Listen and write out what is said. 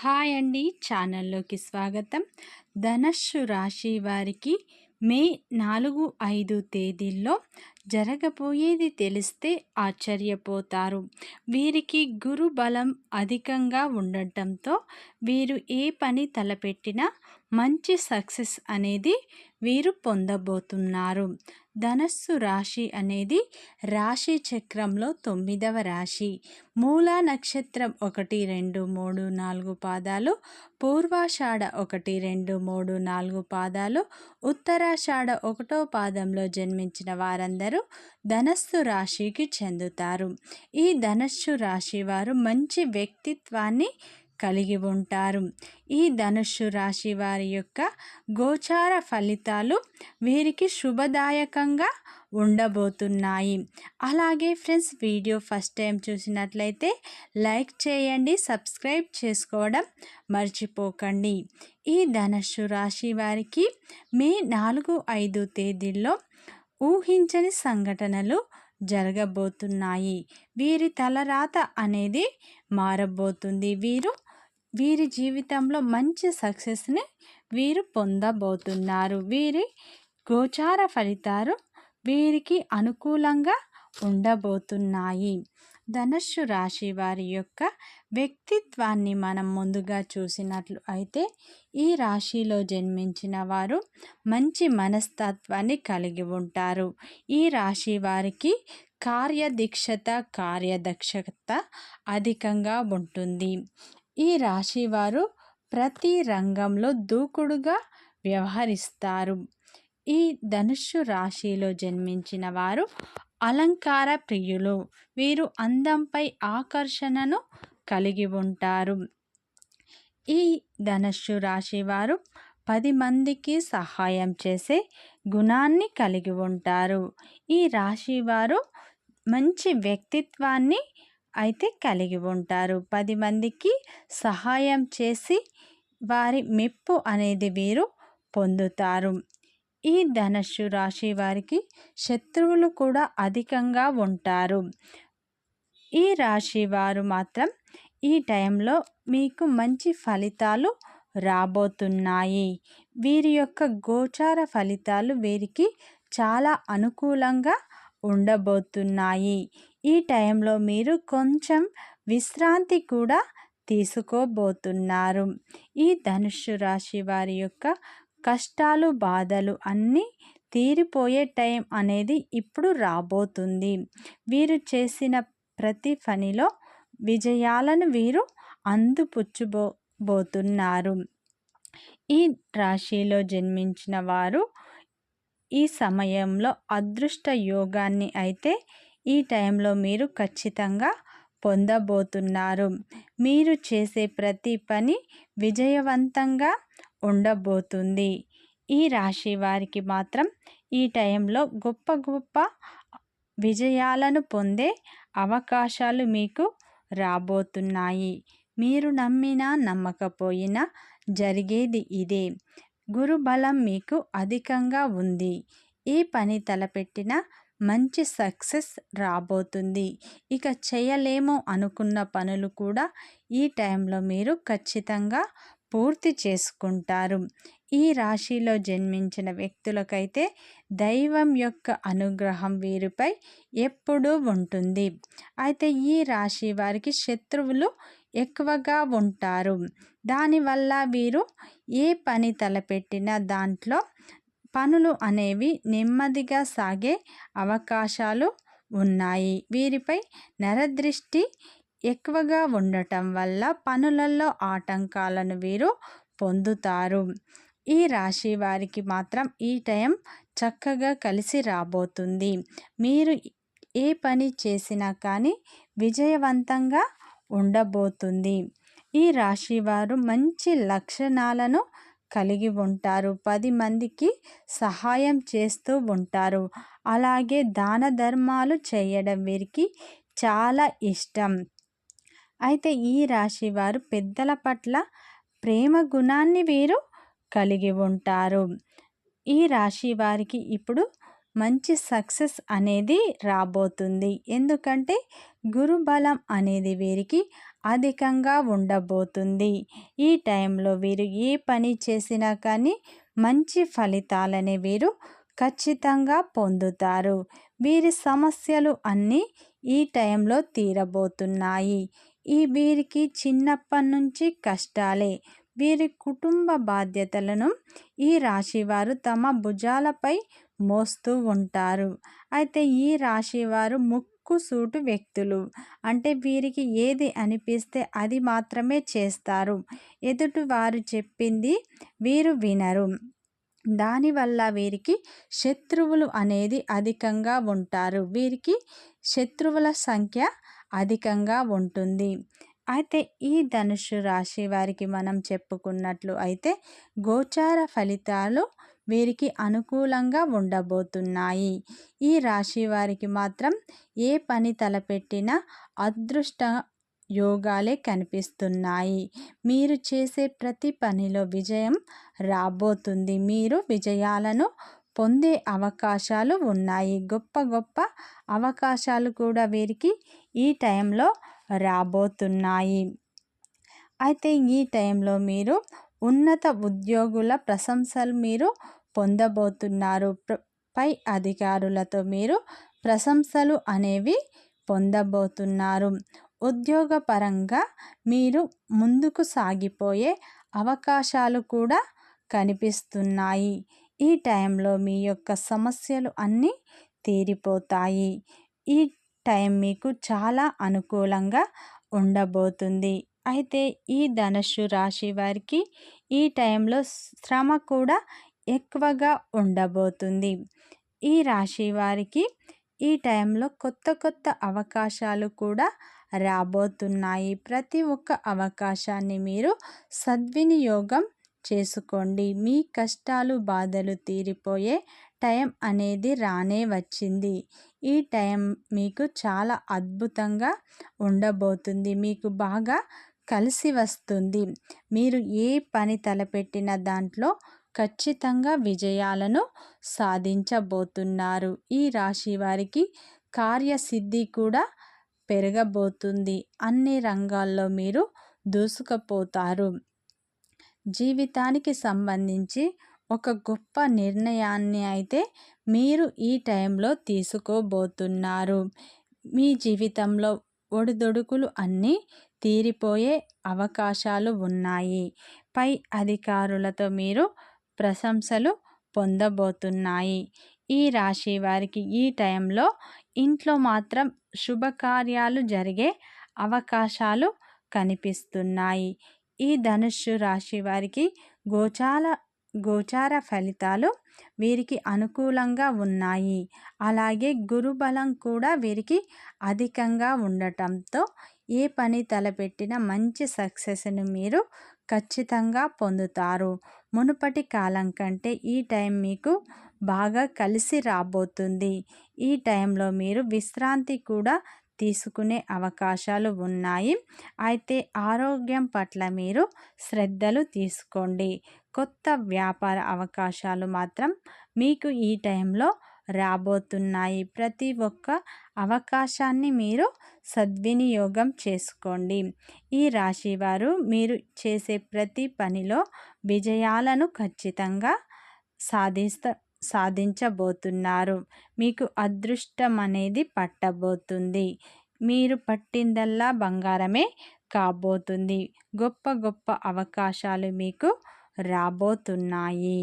Hi అండి ఛానల్లోకి స్వాగతం. ధనస్సు రాశి వారికి మే నాలుగు ఐదు తేదీల్లో జరగబోయేది తెలిస్తే ఆశ్చర్యపోతారు. వీరికి గురు బలం అధికంగా ఉండటంతో వీరు ఏ పని తలపెట్టినా మంచి సక్సెస్ అనేది వీరు పొందబోతున్నారు. ధనస్సు రాశి అనేది రాశి చక్రంలో తొమ్మిదవ రాశి. మూలా నక్షత్రం ఒకటి రెండు మూడు నాలుగు పాదాలు పూర్వాషాఢ ఒకటి రెండు మూడు నాలుగు పాదాలు ఉత్తరాషాఢ ఒకటో పాదంలో జన్మించిన వారందరూ ధనస్సు రాశికి చెందుతారు. ఈ ధనస్సు రాశి వారు మంచి వ్యక్తిత్వాన్ని కలిగి ఉంటారు. ఈ ధనుస్సు రాశి వారి యొక్క గోచార ఫలితాలు వీరికి శుభదాయకంగా ఉండబోతున్నాయి. అలాగే ఫ్రెండ్స్ వీడియో ఫస్ట్ టైం చూసినట్లయితే లైక్ చేయండి సబ్స్క్రైబ్ చేసుకోవడం మర్చిపోకండి. ఈ ధనుస్సు రాశి వారికి మే నాలుగు ఐదు తేదీల్లో ఊహించని సంఘటనలు జరగబోతున్నాయి. వీరి తలరాత అనేది మారబోతుంది. వీరు వీరి జీవితంలో మంచి సక్సెస్ని వీరు పొందబోతున్నారు. వీరి గోచార ఫలితాలు వీరికి అనుకూలంగా ఉండబోతున్నాయి. ధనుస్సు రాశి వారి యొక్క వ్యక్తిత్వాన్ని మనం ముందుగా చూసినట్లు అయితే ఈ రాశిలో జన్మించిన వారు మంచి మనస్తత్వాన్ని కలిగి ఉంటారు. ఈ రాశి వారికి కార్యదీక్షత కార్యదక్షత అధికంగా ఉంటుంది. ఈ రాశి వారు ప్రతి రంగంలో దూకుడుగా వ్యవహరిస్తారు. ఈ ధనుస్సు రాశిలో జన్మించిన వారు అలంకార ప్రియులు. వీరు అందంపై ఆకర్షణను కలిగి ఉంటారు. ఈ ధనుస్సు రాశి వారు పది మందికి సహాయం చేసే గుణాన్ని కలిగి ఉంటారు. ఈ రాశి వారు మంచి వ్యక్తిత్వాన్ని అయితే కలిగి ఉంటారు. పది మందికి సహాయం చేసి వారి మెప్పు అనేది వీరు పొందుతారు. ఈ ధనస్సు రాశి వారికి శత్రువులు కూడా అధికంగా ఉంటారు. ఈ రాశి వారు మాత్రం ఈ టైంలో మీకు మంచి ఫలితాలు రాబోతున్నాయి. వీరి యొక్క గోచార ఫలితాలు వీరికి చాలా అనుకూలంగా ఉండబోతున్నాయి. ఈ టైంలో మీరు కొంచెం విశ్రాంతి కూడా తీసుకోబోతున్నారు. ఈ ధనుస్సు రాశి వారి యొక్క కష్టాలు బాధలు అన్నీ తీరిపోయే టైం అనేది ఇప్పుడు రాబోతుంది. వీరు చేసిన ప్రతి పనిలో విజయాలను వీరు అందిపుచ్చుబోతున్నారు. ఈ రాశిలో జన్మించిన వారు ఈ సమయంలో అదృష్ట యోగాన్ని అయితే ఈ టైంలో మీరు ఖచ్చితంగా పొందబోతున్నారు. మీరు చేసే ప్రతి పని విజయవంతంగా ఉండబోతుంది. ఈ రాశి వారికి మాత్రం ఈ టైంలో గొప్ప గొప్ప విజయాలను పొందే అవకాశాలు మీకు రాబోతున్నాయి. మీరు నమ్మినా నమ్మకపోయినా జరిగేది ఇదే. గురుబలం మీకు అధికంగా ఉంది. ఈ పని తలపెట్టిన మంచి సక్సెస్ రాబోతుంది. ఇక చేయలేమో అనుకున్న పనులు కూడా ఈ టైంలో మీరు ఖచ్చితంగా పూర్తి చేసుకుంటారు. ఈ రాశిలో జన్మించిన వ్యక్తులకైతే దైవం యొక్క అనుగ్రహం వీరిపై ఎప్పుడూ ఉంటుంది. అయితే ఈ రాశి వారికి శత్రువులు ఎక్కువగా ఉంటారు. దానివల్ల వీరు ఏ పని తలపెట్టినా దాంట్లో పనులు అనేవి నెమ్మదిగా సాగే అవకాశాలు ఉన్నాయి. వీరిపై నరదృష్టి ఎక్కువగా ఉండటం వల్ల పనులలో ఆటంకాలను వీరు పొందుతారు. ఈ రాశి వారికి మాత్రం ఈ టైం చక్కగా కలిసి రాబోతుంది. మీరు ఏ పని చేసినా కానీ విజయవంతంగా ఉండబోతుంది. ఈ రాశి వారు మంచి లక్షణాలను కలిగి ఉంటారు. పది మందికి సహాయం చేస్తూ ఉంటారు. అలాగే దాన ధర్మాలు చేయడం వీరికి చాలా ఇష్టం. అయితే ఈ రాశి వారు పెద్దల పట్ల ప్రేమ గుణాన్ని వీరు కలిగి ఉంటారు. ఈ రాశి వారికి ఇప్పుడు మంచి సక్సెస్ అనేది రాబోతుంది. ఎందుకంటే గురుబలం అనేది వీరికి అధికంగా ఉండబోతుంది. ఈ టైంలో వీరు ఏ పని చేసినా కానీ మంచి ఫలితాలని వీరు ఖచ్చితంగా పొందుతారు. వీరి సమస్యలు అన్నీ ఈ టైంలో తీరబోతున్నాయి. ఈ వీరికి చిన్నప్పటి నుంచి కష్టాలే. వీరి కుటుంబ బాధ్యతలను ఈ రాశివారు తమ భుజాలపై మోస్తూ ఉంటారు. అయితే ఈ రాశివారు ముక్కు సూటు వ్యక్తులు. అంటే వీరికి ఏది అనిపిస్తే అది మాత్రమే చేస్తారు. ఎదుటి వారు చెప్పింది వీరు వినరు. దానివల్ల వీరికి శత్రువులు అనేది అధికంగా ఉంటారు. వీరికి శత్రువుల సంఖ్య అధికంగా ఉంటుంది. అయితే ఈ ధనుషు రాశి వారికి మనం చెప్పుకున్నట్లు అయితే గోచార ఫలితాలు వీరికి అనుకూలంగా ఉండబోతున్నాయి. ఈ రాశి వారికి మాత్రం ఏ పని తలపెట్టినా అదృష్ట యోగాలే కనిపిస్తున్నాయి. మీరు చేసే ప్రతి పనిలో విజయం రాబోతుంది. మీరు విజయాలను పొందే అవకాశాలు ఉన్నాయి. గొప్ప గొప్ప అవకాశాలు కూడా వీరికి ఈ టైంలో రాబోతున్నాయి. అయితే ఈ టైంలో మీరు ఉన్నత ఉద్యోగుల ప్రశంసలు మీరు పొందబోతున్నారు. పై అధికారులతో మీరు ప్రశంసలు అనేవి పొందబోతున్నారు. ఉద్యోగపరంగా మీరు ముందుకు సాగిపోయే అవకాశాలు కూడా కనిపిస్తున్నాయి. ఈ టైంలో మీ యొక్క సమస్యలు అన్నీ తీరిపోతాయి. ఈ టైం మీకు చాలా అనుకూలంగా ఉండబోతుంది. అయితే ఈ ధనుస్సు రాశి వారికి ఈ టైంలో శ్రమ కూడా ఎక్కువగా ఉండబోతుంది. ఈ రాశి వారికి ఈ టైంలో కొత్త కొత్త అవకాశాలు కూడా రాబోతున్నాయి. ప్రతి ఒక్క అవకాశాన్ని మీరు సద్వినియోగం చేసుకోండి. మీ కష్టాలు బాధలు తీరిపోయే టైం అనేది రానే వచ్చింది. ఈ టైం మీకు చాలా అద్భుతంగా ఉండబోతుంది. మీకు బాగా కలిసి వస్తుంది. మీరు ఏ పని తలపెట్టిన దాంట్లో ఖచ్చితంగా విజయాలను సాధించబోతున్నారు. ఈ రాశి వారికి కార్యసిద్ధి కూడా పెరగబోతుంది. అన్ని రంగాల్లో మీరు దూసుకుపోతారు. జీవితానికి సంబంధించి ఒక గొప్ప నిర్ణయాన్ని అయితే మీరు ఈ టైంలో తీసుకోబోతున్నారు. మీ జీవితంలో ఒడిదొడుకులు అన్నీ తీరిపోయే అవకాశాలు ఉన్నాయి. పై అధికారులతో మీరు ప్రశంసలు పొందబోతున్నాయి. ఈ రాశి వారికి ఈ టైంలో ఇంట్లో మాత్రం శుభకార్యాలు జరిగే అవకాశాలు కనిపిస్తున్నాయి. ఈ ధనుస్సు రాశి వారికి గోచార గోచార ఫలితాలు వీరికి అనుకూలంగా ఉన్నాయి. అలాగే గురుబలం కూడా వీరికి అధికంగా ఉండటంతో ఏ పని తలపెట్టిన మంచి సక్సెస్ను మీరు ఖచ్చితంగా పొందుతారు. మునుపటి కాలం కంటే ఈ టైం మీకు బాగా కలిసి రాబోతుంది. ఈ టైంలో మీరు విశ్రాంతి కూడా తీసుకునే అవకాశాలు ఉన్నాయి. అయితే ఆరోగ్యం పట్ల మీరు శ్రద్ధలు తీసుకోండి. కొత్త వ్యాపార అవకాశాలు మాత్రం మీకు ఈ టైంలో రాబోతున్నాయి. ప్రతి ఒక్క అవకాశాన్ని మీరు సద్వినియోగం చేసుకోండి. ఈ రాశివారు మీరు చేసే ప్రతి పనిలో విజయాలను ఖచ్చితంగా సాధిస్త సాధించబోతున్నారు. మీకు అదృష్టం అనేది పట్టబోతుంది. మీరు పట్టిందల్లా బంగారమే కాబోతుంది. గొప్ప గొప్ప అవకాశాలు మీకు రాబోతున్నాయి.